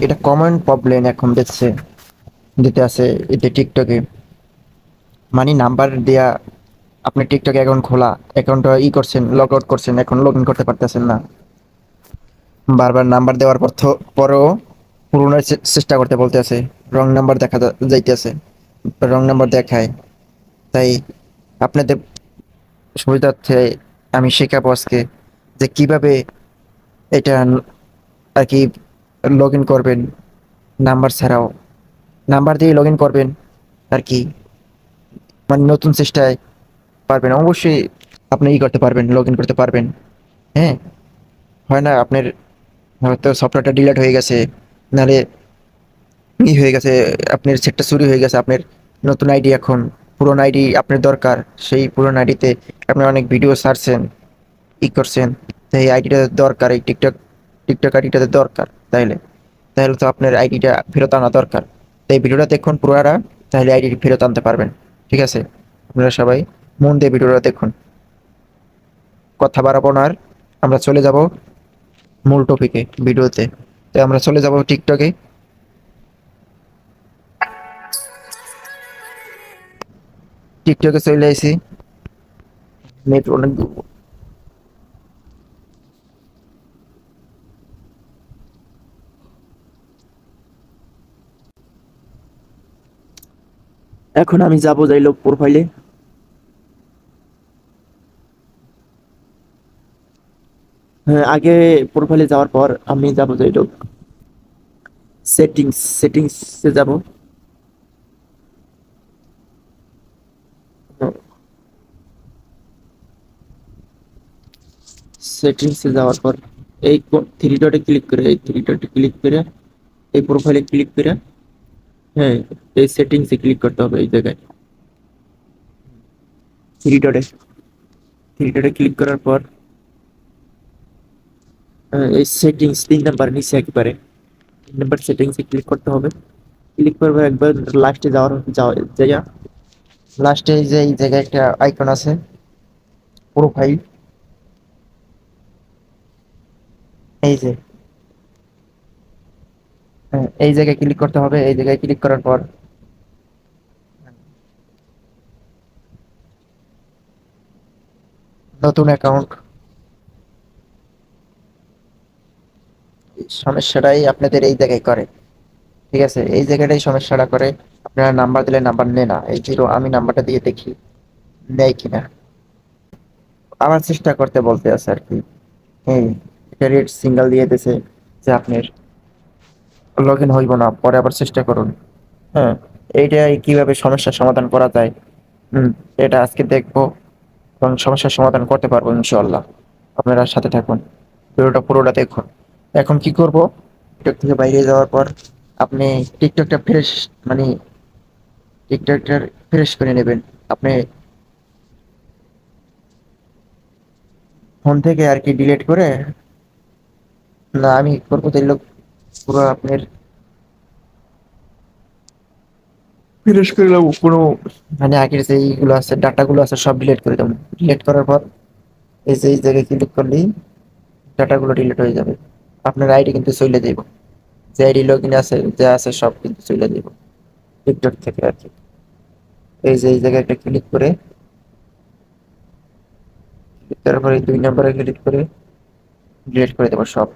এটা common problem এখন দেখছে দিতে আছে এতে টিকটকে মানে নাম্বার দেয়া, আপনি টিকটক অ্যাকাউন্ট খোলা অ্যাকাউন্টটা ই করছেন লগ আউট করছেন, এখন লগ ইন করতে পারতেছেন না। বারবার নাম্বার দেওয়ার পর পরেও পুরোনো চে- চেষ্টা করতে বলতে আছে রং নাম্বার দেখা যাইতেছে রং নাম্বার দেখায়। তাই আপনাদের সুবিধার্থে আমি শেখাবো আজকে যে কীভাবে এটা আর কি লগ ইন করবেন নাম্বার ছাড়াও নাম্বার দিয়ে লগ ইন করবেন, আর কি মানে নতুন চেষ্টায় পারবেন। অবশ্যই আপনি ই করতে পারবেন লগ ইন করতে পারবেন। হ্যাঁ হয় না, আপনার হয়তো সফটওয়্যারটা ডিলিট হয়ে গেছে, নাহলে ই হয়ে গেছে, আপনার সেটটা চুরি হয়ে গেছে, আপনার নতুন আইডি এখন, পুরনো আইডি আপনার দরকার, সেই পুরনো আইডিতে আপনি অনেক ভিডিও ছাড়ছেন, ই করছেন এই আইডিটা দরকার, এই টিকটক টিকটক আইডিটাতে দরকার। তাইলে? তাহলে তো আপনার আইডিটা ফেরত আনা দরকার। তাই ভিডিওটা দেখুন পুরোটা তাহলে আইডি ফেরত আনতে পারবেন। ঠিক আছে? আপনারা সবাই মন দিয়ে ভিডিওটা দেখুন। কথা বাড়াবো না আর। আমরা চলে যাব মূল টপিকে ভিডিওতে। তো আমরা চলে যাব টিকটকে টিকটকে চলে আসি নেট অনেক এখন আমি যাব যাইলো প্রোফাইলে হ্যাঁ আগে প্রোফাইলে যাওয়ার পর আমি যাব যাইলো সেটিংস সেটিংসে যাব। সেটিংসে যাওয়ার পর এই থ্রি ডটে ক্লিক করে এই থ্রি ডটে ক্লিক করে এই প্রোফাইলে ক্লিক করে হ্যাঁ এই সেটিংসে ক্লিক করতে হবে এই জায়গায়। থ্রি ডটে থ্রি ডটে ক্লিক করার পর আহ, এই সেটিংস তিন নাম্বার নিচে একেবারে। তিন নাম্বার সেটিংসে ক্লিক করতে হবে। ক্লিক করবে একবার লাস্টে যাওয়ার যাওয়া জায়গা। লাস্টে যে এই জায়গায় একটা আইকন আছে প্রোফাইল এই যে হ্যাঁ, এই জায়গায় ক্লিক করতে হবে এই জায়গায় ক্লিক করার পর। নতুন অ্যাকাউন্ট সমস্যাটাই আপনাদের এই জায়গায় করে। ঠিক আছে এই জায়গাটাই সমস্যাটা করে। আপনারা নাম্বার দিলে নাম্বার নেয় না। এই জিরো আমি নাম্বারটা দিয়ে দেখি নেয় কিনা। আবার চেষ্টা করতে বলতে আছে আর কি। হ্যাঁ এটা সিঙ্গেল দিয়ে দিয়েছে যে আপনার লগ ইন হইব না পরে আবার চেষ্টা করুন। হ্যাঁ। এইটাই কীভাবে সমস্যার সমাধান করা যায় হুম এটা আজকে দেখব এবং সমস্যার সমাধান করতে পারব ইনশাল্লাহ আপনারা সাথে থাকুন ভিডিওটা পুরোটা দেখুন। এখন কি করব টিকটক থেকে বাইরে যাওয়ার পর আপনি টিকটকটা ফ্রেশ মানে টিকটকটা ফ্রেশ করে নেবেন। আপনি ফোন থেকে আর কি ডিলিট করে না আমি করব তাইলে পুরো আপনার ফ্রেশ করে নেব কোনো মানে আগের যে এইগুলো আছে, ডাটাগুলো আছে, সব ডিলিট করে দেবো। ডিলিট করার পর এই যে এই জায়গায় ক্লিক করলেই ডাটাগুলো ডিলিট হয়ে যাবে। আপনার আইডি কিন্তু চলে যাব যে আইডি লগ ইন আছে, যা আছে, সব কিন্তু চলে যাব টিকটক থেকে আর কি। এই যে এই জায়গায় একটা ক্লিক করে তারপরে দুই নম্বরে ক্লিক করে ডিলিট করে দেবো সব।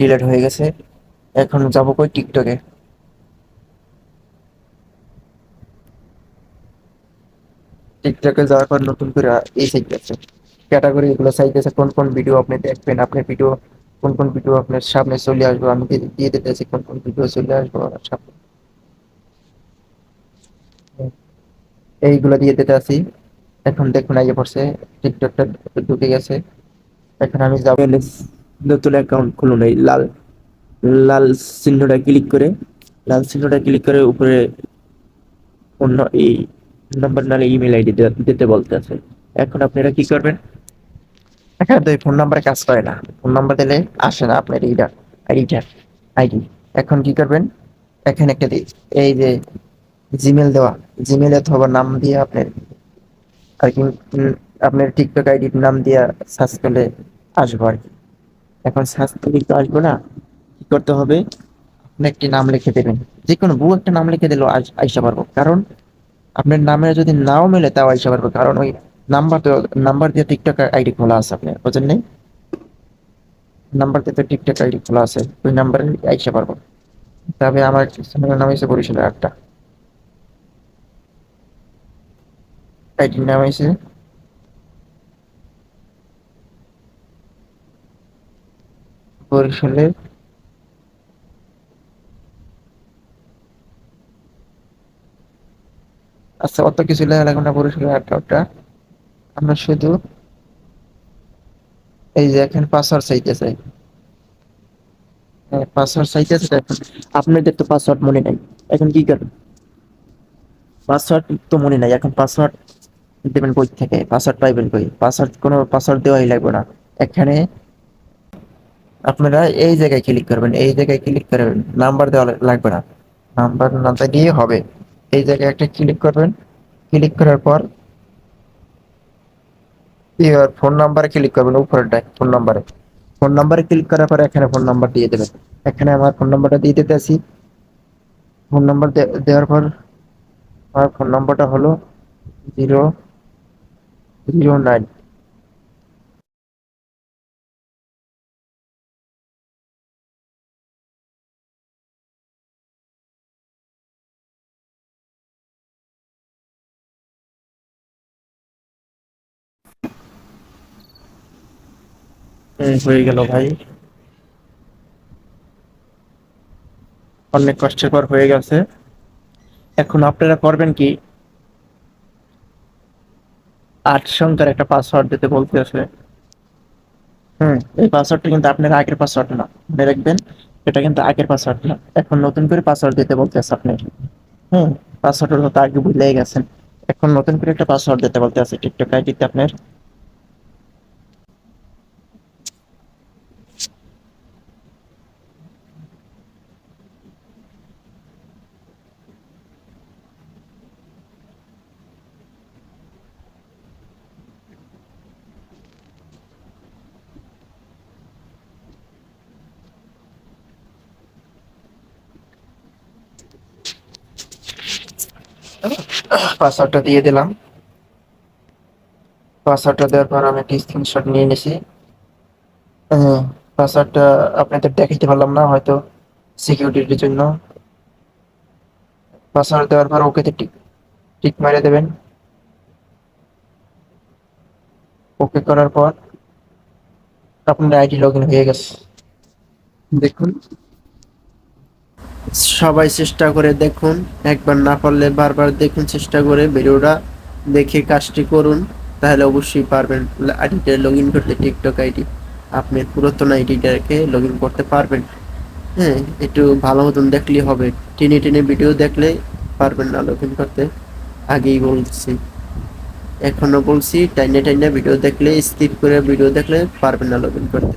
ডিলিট হয়ে গেছে। এখন যাব কই? টিকটকে টিকটকে যাওয়ার পর নতুন করে এই সাইট আছে। ক্যাটাগরি এগুলো সাইট আছে, কোন কোন ভিডিও আপনি দেখবেন, আপনার ভিডিও কোন কোন ভিডিও আপনার সামনে চলে আসবে, আমি দিয়ে দিতেছি কোন কোন ভিডিও চলে আসবে সামনে। এইগুলো দিয়ে দিতে আছি এখন দেখুন, আগে পড়ছে, টিকটকটা ঢুকে গেছে। এখন আমি যাব। নতুন অ্যাকাউন্ট খুলুন এই লাল লাল চিহ্নটা ক্লিক করে, লাল চিহ্নটা ক্লিক করে উপরে অন্য এই নাম্বার নাহলে ইমেল আইডি দিতে বলতে আছে। এখন আপনারা কি করবেন? এখন তো ফোন নাম্বারে কাজ করে না। ফোন নাম্বার দিলে আসে না আপনার এইটা আইডিটা আইডি এখন কি করবেন? এখানে একটা এই যে জিমেল দেওয়া জিমেল অথবা নাম দিয়ে আপনার, আর কি আপনার টিকটক আইডির নাম দিয়ে সার্চ করলে আসব আর কি। এখন সার্চ করলে তো আসব না, কি করতে হবে? আপনি একটি নাম লিখে দেবেন। যে কোনো বউ একটা নাম লিখে দিলেও আইসা পারব। কারণ আপনার নামে যদি নাও মেলে, তাও আইসা পারব। কারণ ওই নাম্বার তো, নাম্বার দিয়ে টিকটক আইডি খোলা আছে আপনার, বুঝেন নেই? নাম্বার দিয়ে তো টিকটক আইডি খোলা আছে, ওই নাম্বারে আইসা পারব। তবে আমার চ্যানেলের নাম হয়েছে বরিশালের একটা আইডির নাম হয়েছে বরিশালের আচ্ছা অত কিছু লাগবে না বরিশালের একটা আমরা শুধু এই যে এখন পাসওয়ার্ড চাইতে চাই। পাসওয়ার্ড চাইতেছে তো এখন আপনাদের তো পাসওয়ার্ড মনে নাই। এখন কি করবেন পাসওয়ার্ড তো মনে নাই, এখন পাসওয়ার্ড দেবেন বই থেকে? পাসওয়ার্ড পাইবেন কই? পাসওয়ার্ড কোনো পাসওয়ার্ড দেওয়াই লাগবে না। এখানে আপনারা এই জায়গায় ক্লিক করবেন, এই জায়গায় ক্লিক করবেন নাম্বার দেওয়া লাগবে না। নাম্বার না দিয়ে হবে। এই জায়গায় একটা ক্লিক করবেন। ক্লিক করার পর এবার ফোন নাম্বারে ক্লিক করবেন উপরেরটায় ফোন নাম্বারে ফোন নাম্বারে ক্লিক করার পর এখানে ফোন নাম্বার দিয়ে দেবেন। এখানে আমার ফোন নাম্বারটা দিয়ে দিতে আসি। ফোন নাম্বার দেওয়ার পর আমার ফোন নাম্বারটা হলো জিরো জিরো নাইন হয়ে গেল ভাই। অনেক কষ্টের পর হয়ে গেছে। এখন আপনারা করবেন কি? আট সংখ্যার একটা পাসওয়ার্ড দিতে বলতে আছে হুম, এই পাসওয়ার্ডটা কিন্তু আপনার আগের পাসওয়ার্ড না। মনে রাখবেন, এটা কিন্তু আগের পাসওয়ার্ড না। এখন নতুন করে পাসওয়ার্ড দিতে বলতে আছে আপনি। হুম পাসওয়ার্ডের হয়তো আগে ভুলেই গেছেন। এখন নতুন করে একটা পাসওয়ার্ড দিতে বলতে আছে টিকটক আইডিতে আপনার। পাসওয়ার্ডটা দিয়ে দিলাম। পাসওয়ার্ডটা দেওয়ার পর আমি একটা স্ক্রিনশট নিয়ে নিছি। পাসওয়ার্ডটা আপনাদের দেখাইতে পারলাম না, হয়তো সিকিউরিটির জন্য। পাসওয়ার্ড দেওয়ার পর ওকেতে টিক টিক মেরে দেবেন। ওকে করার পর আপনার আইডি লগ হয়ে গেছে। দেখুন। সবাই চেষ্টা করে দেখুন, একবার না পারলে বারবার দেখুন, চেষ্টা করে ভিডিওটা দেখে কাজটি করুন, তাহলে অবশ্যই পারবেন আইডিটা লগ ইন করতে টিকটক আইডি। আপনি পুরাতন আইডিটাকে লগ ইন করতে পারবেন। হ্যাঁ একটু ভালো মতন দেখলেই হবে। টেনে টেনে ভিডিও দেখলে পারবেন না লগ ইন করতে। আগেই বলছি। এখনও বলছি, টাইনে টাইনে ভিডিও দেখলে স্কিপ করে ভিডিও দেখলে পারবেন না লগ ইন করতে।